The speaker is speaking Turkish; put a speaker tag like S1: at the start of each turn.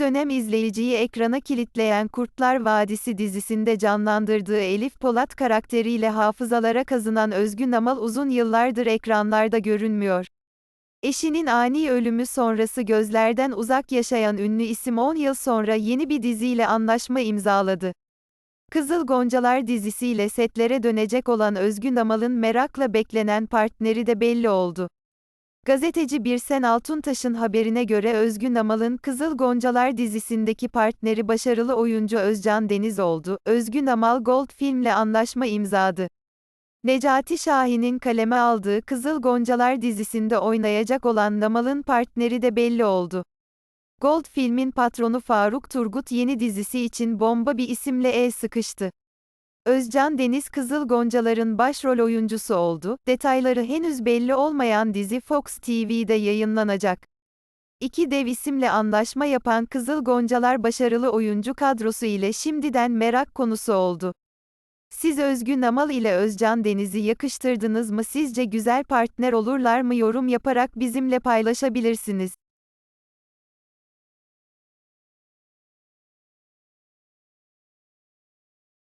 S1: dönem izleyiciyi ekrana kilitleyen Kurtlar Vadisi dizisinde canlandırdığı Elif Polat karakteriyle hafızalara kazınan Özgün Amal uzun yıllardır ekranlarda görünmüyor. Eşinin ani ölümü sonrası gözlerden uzak yaşayan ünlü isim 10 yıl sonra yeni bir diziyle anlaşma imzaladı. Kızıl Goncalar dizisiyle setlere dönecek olan Özgün Amal'ın merakla beklenen partneri de belli oldu. Gazeteci Birsen Altuntaş'ın haberine göre Özgün Amal'ın Kızıl Goncalar dizisindeki partneri başarılı oyuncu Özcan Deniz oldu. Özgün Amal Gold Film'le anlaşma imzadı. Necati Şahin'in kaleme aldığı Kızıl Goncalar dizisinde oynayacak olan Namal'ın partneri de belli oldu. Gold filmin patronu Faruk Turgut yeni dizisi için bomba bir isimle el sıkıştı. Özcan Deniz Kızıl Goncalar'ın başrol oyuncusu oldu. Detayları henüz belli olmayan dizi Fox TV'de yayınlanacak. İki dev isimle anlaşma yapan Kızıl Goncalar başarılı oyuncu kadrosu ile şimdiden merak konusu oldu. Siz Özgün Amal ile Özcan Deniz'i yakıştırdınız mı? Sizce güzel partner olurlar mı? Yorum yaparak bizimle paylaşabilirsiniz.